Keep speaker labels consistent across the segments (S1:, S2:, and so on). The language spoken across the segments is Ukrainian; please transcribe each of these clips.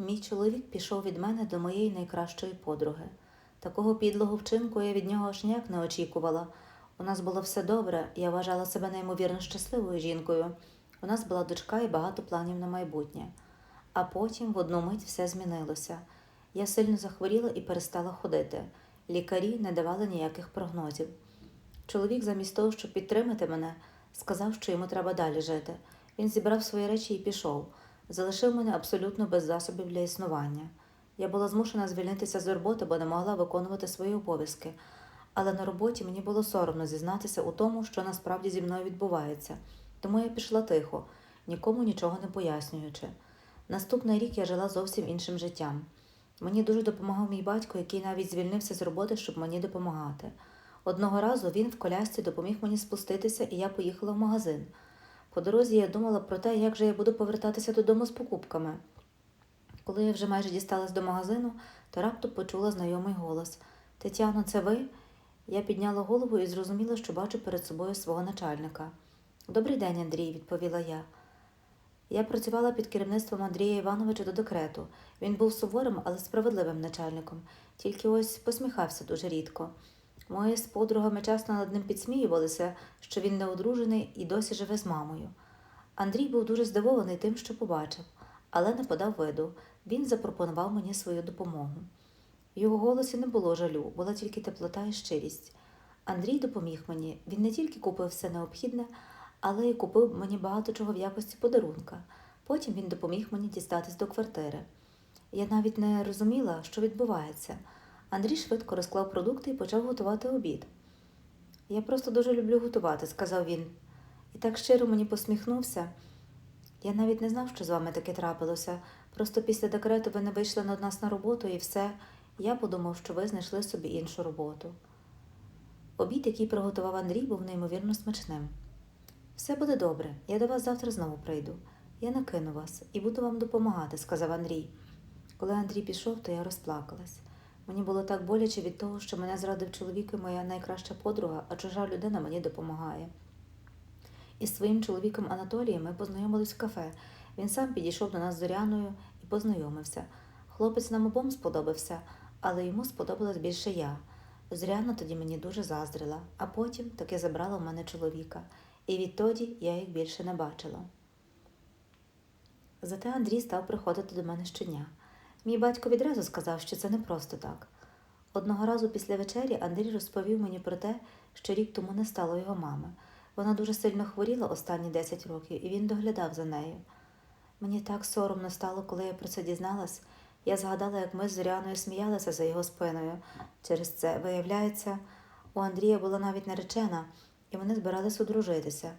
S1: Мій чоловік пішов від мене до моєї найкращої подруги. Такого підлого вчинку я від нього аж ніяк не очікувала. У нас було все добре, я вважала себе неймовірно щасливою жінкою. У нас була дочка і багато планів на майбутнє. А потім в одну мить все змінилося. Я сильно захворіла і перестала ходити. Лікарі не давали ніяких прогнозів. Чоловік, замість того, щоб підтримати мене, сказав, що йому треба далі жити. Він зібрав свої речі і пішов, залишив мене абсолютно без засобів для існування. Я була змушена звільнитися з роботи, бо не могла виконувати свої обов'язки. Але на роботі мені було соромно зізнатися у тому, що насправді зі мною відбувається. Тому я пішла тихо, нікому нічого не пояснюючи. Наступний рік я жила зовсім іншим життям. Мені дуже допомагав мій батько, який навіть звільнився з роботи, щоб мені допомагати. Одного разу він в колясці допоміг мені спуститися, і я поїхала в магазин. По дорозі я думала про те, як же я буду повертатися додому з покупками. Коли я вже майже дісталась до магазину, то раптом почула знайомий голос Тетяно, це ви? Я підняла голову і зрозуміла, що бачу перед собою свого начальника. Добрий день, Андрій, відповіла я. Я працювала під керівництвом Андрія Івановича до декрету. Він був суворим, але справедливим начальником, тільки ось посміхався дуже рідко. Ми з подругами часто над ним підсміювалися, що він не одружений і досі живе з мамою. Андрій був дуже здивований тим, що побачив, але не подав виду. Він запропонував мені свою допомогу. В його голосі не було жалю, була тільки теплота і щирість. Андрій допоміг мені. Він не тільки купив все необхідне, але й купив мені багато чого в якості подарунка. Потім він допоміг мені дістатись до квартири. Я навіть не розуміла, що відбувається. Андрій швидко розклав продукти і почав готувати обід. Я просто дуже люблю готувати, сказав він. І так щиро мені посміхнувся. Я навіть не знав, що з вами таке трапилося. Просто після декрету ви не вийшли на нас на роботу і все. Я подумав, що ви знайшли собі іншу роботу. Обід, який приготував Андрій, був неймовірно смачним. Все буде добре, я до вас завтра знову прийду. Я накину вас і буду вам допомагати, сказав Андрій. Коли Андрій пішов, то я розплакалась. Мені було так боляче від того, що мене зрадив чоловік і моя найкраща подруга, а чужа людина мені допомагає. Із своїм чоловіком Анатолієм ми познайомились в кафе. Він сам підійшов до нас з Зоряною і познайомився. Хлопець нам обом сподобався, але йому сподобалась більше я. Зоряна тоді мені дуже заздрила, а потім таки забрала в мене чоловіка, і відтоді я їх більше не бачила. Зате Андрій став приходити до мене щодня. Мій батько відразу сказав, що це не просто так. Одного разу після вечері Андрій розповів мені про те, що рік тому не стало його мами. Вона дуже сильно хворіла останні 10 років, і він доглядав за нею. Мені так соромно стало, коли я про це дізналась. Я згадала, як ми з Зоряною сміялися за його спиною. Через це, виявляється, у Андрія була навіть наречена, і вони збирались одружитися.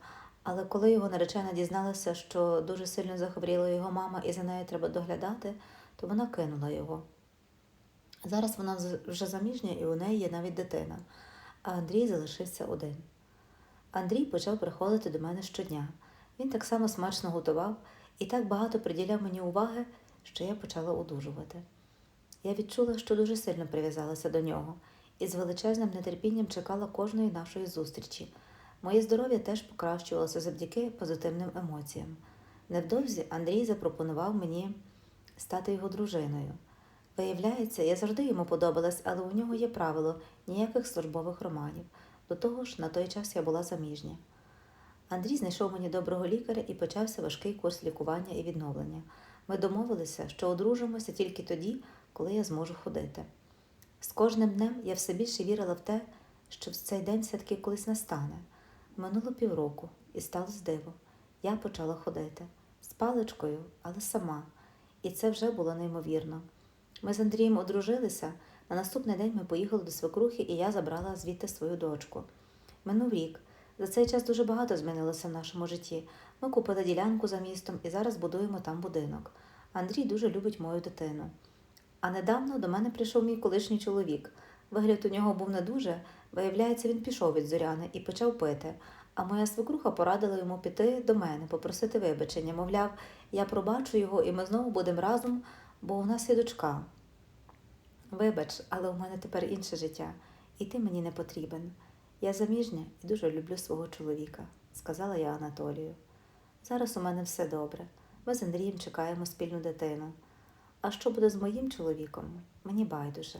S1: Але коли його наречена дізналася, що дуже сильно захворіла його мама і за нею треба доглядати, то вона кинула його. Зараз вона вже заміжня і у неї є навіть дитина, а Андрій залишився один. Андрій почав приходити до мене щодня. Він так само смачно готував і так багато приділяв мені уваги, що я почала одужувати. Я відчула, що дуже сильно прив'язалася до нього і з величезним нетерпінням чекала кожної нашої зустрічі. Моє здоров'я теж покращувалося завдяки позитивним емоціям. Невдовзі Андрій запропонував мені стати його дружиною. Виявляється, я завжди йому подобалась, але у нього є правило ніяких службових романів. До того ж, на той час я була заміжня. Андрій знайшов мені доброго лікаря і почався важкий курс лікування і відновлення. Ми домовилися, що одружимося тільки тоді, коли я зможу ходити. З кожним днем я все більше вірила в те, що в цей день все-таки колись настане. Минуло півроку, і сталося диво. Я почала ходити з паличкою, але сама. І це вже було неймовірно. Ми з Андрієм одружилися. На наступний день ми поїхали до свекрухи, і я забрала звідти свою дочку. Минув рік. За цей час дуже багато змінилося в нашому житті. Ми купили ділянку за містом і зараз будуємо там будинок. Андрій дуже любить мою дитину. А недавно до мене прийшов мій колишній чоловік. Вигляд у нього був не дуже. Виявляється, він пішов від зоряни і почав пити. А моя свекруха порадила йому піти до мене, попросити вибачення. Мовляв, я пробачу його, і ми знову будемо разом, бо у нас є дочка. Вибач, але у мене тепер інше життя, і ти мені не потрібен. Я заміжня і дуже люблю свого чоловіка, сказала я Анатолію. Зараз у мене все добре. Ми з Андрієм чекаємо спільну дитину. А що буде з моїм чоловіком? Мені байдуже.